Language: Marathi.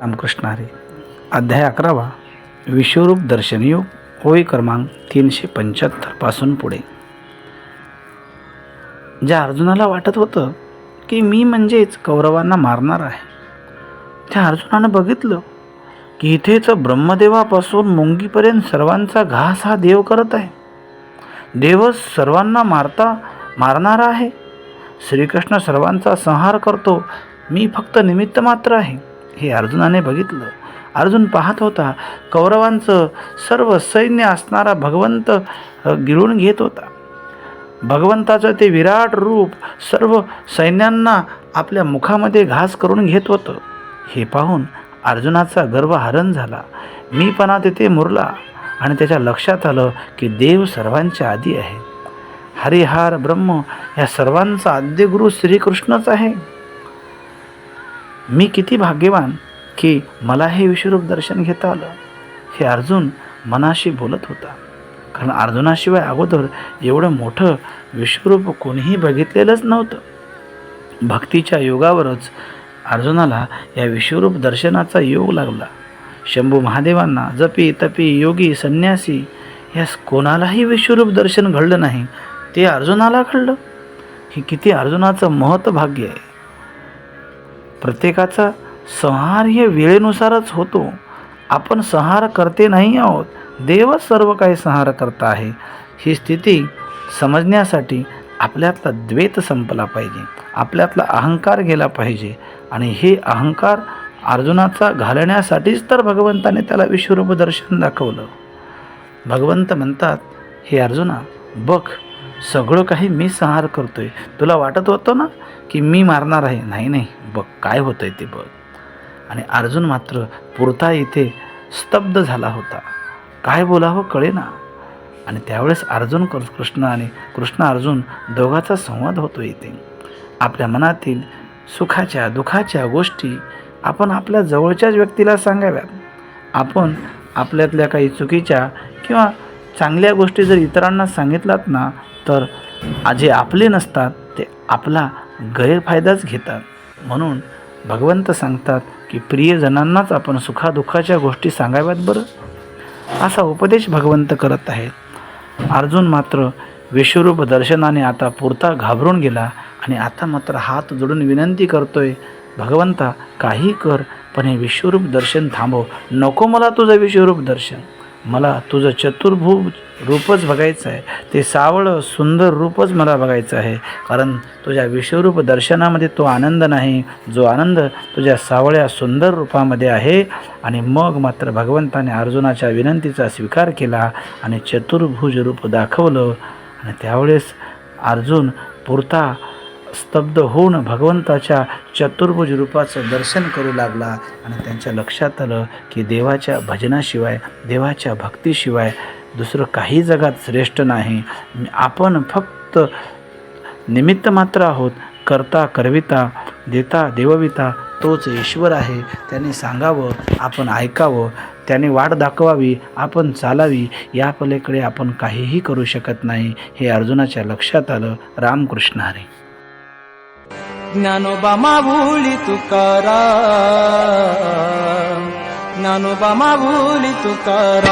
रामकृष्ण हरी. अध्याय अकरावा. विश्वरूप दर्शनयोग होय क्रमांक तीनशे पंच्याहत्तरपासून पुढे. ज्या अर्जुनाला वाटत होतं की मी म्हणजेच कौरवांना मारणार आहे त्या अर्जुनानं बघितलं की इथेच ब्रह्मदेवापासून मुंगीपर्यंत सर्वांचा घास हा देव करत आहे. देवच सर्वांना मारता मारणारा आहे. श्रीकृष्ण सर्वांचा संहार करतो. मी फक्त निमित्त मात्र आहे. हे अर्जुनाने बघितलं. अर्जुन पाहत होता कौरवांचं सर्व सैन्य असणारा भगवंत गिळून घेत होता. भगवंताचं ते विराट रूप सर्व सैन्यांना आपल्या मुखामध्ये घास करून घेत होतं. हे पाहून अर्जुनाचा गर्व हरण झाला. मीपणा तेथे मुरला आणि त्याच्या लक्षात आलं की देव सर्वांच्या आधी आहे. हरिहार ब्रह्म या सर्वांचा आद्यगुरु श्रीकृष्णच आहे. मी किती भाग्यवान की मला हे विश्वरूप दर्शन घेता आलं. हे अर्जुन मनाशी बोलत होता. कारण अर्जुनाशिवाय अगोदर एवढं मोठं विश्वरूप कोणीही बघितलेलंच नव्हतं. भक्तीच्या योगावरच अर्जुनाला या विश्वरूप दर्शनाचा योग लागला. शंभू महादेवांना जपी तपी योगी संन्यासी या कोणालाही विश्वरूप दर्शन घडलं नाही ते अर्जुनाला घडलं. हे किती अर्जुनाचं महत्त्व भाग्य आहे. प्रत्येकाचा संहार हे वेळेनुसारच होतो. आपण संहार करते नाही आहोत. देवच सर्व काही संहार करता आहे. ही स्थिती समजण्यासाठी आपल्यातला द्वेत संपला पाहिजे. आपल्यातला अहंकार गेला पाहिजे. आणि हे अहंकार अर्जुनाचा घालण्यासाठीच तर भगवंताने त्याला विश्वरूप दर्शन दाखवलं. भगवंत म्हणतात हे अर्जुना बघ सगळं काही मी संहार करतो आहे तुला वाटत होतं ना की मी मारणार आहे? नाही नाही. बघ काय होतं आहे ते बघ. आणि अर्जुन मात्र पुरता इथे स्तब्ध झाला होता. काय बोलावं हो, कळेना आणि त्यावेळेस अर्जुन कृष्ण आणि कृष्ण अर्जुन दोघाचा संवाद होतो इथे. आपल्या मनातील सुखाच्या दुःखाच्या गोष्टी आपण आपल्या जवळच्याच व्यक्तीला सांगाव्यात. आपण आपल्यातल्या काही चुकीच्या किंवा चांगल्या गोष्टी जर इतरांना सांगितलात ना तर जे आपले नसतात ते आपला गैरफायदाच घेतात. म्हणून भगवंत सांगतात की प्रियजनांनाच आपण सुखादुःखाच्या गोष्टी सांगाव्यात बरं. असा उपदेश भगवंत करत आहेत. अर्जुन मात्र विश्वरूप दर्शनाने आता पुरता घाबरून गेला आणि आता मात्र हात जोडून विनंती करतोय भगवंता काही कर पण हे विश्वरूप दर्शन थांबव. नको मला तुझं विश्वरूप दर्शन. मला तुझं चतुर्भुज रूपच बघायचं आहे. ते सावळं सुंदर रूपच मला बघायचं आहे. कारण तुझ्या विश्वरूप दर्शनामध्ये तो आनंद नाही. जो आनंद तुझ्या सावळ्या सुंदर रूपामध्ये आहे. आणि मग मात्र भगवंताने अर्जुनाच्या विनंतीचा स्वीकार केला आणि चतुर्भुज रूप दाखवलं. आणि त्यावेळेस अर्जुन पुरता स्तब्ध होऊन भगवंताच्या चतुर्भुज रूपाचं दर्शन करू लागला आणि त्यांच्या लक्षात आलं की देवाच्या भजनाशिवाय देवाच्या भक्तीशिवाय दुसरं काही जगात श्रेष्ठ नाही. आपण फक्त निमित्त मात्र आहोत करता करविता देता देवविता तोच ईश्वर आहे. त्याने सांगावं आपण ऐकावं त्याने वाट दाखवावी आपण चालावी या पलीकडे आपण काहीही करू शकत नाही हे अर्जुनाच्या लक्षात आलं. रामकृष्ण हरी. ಜ್ಞಾನೊಬ್ಬ ಮಾವುಳಿತು ತುಕಾರ ಜ್ಞಾನೊಬ್ಬ ಮಾವುಳಿತು ತುಕಾರ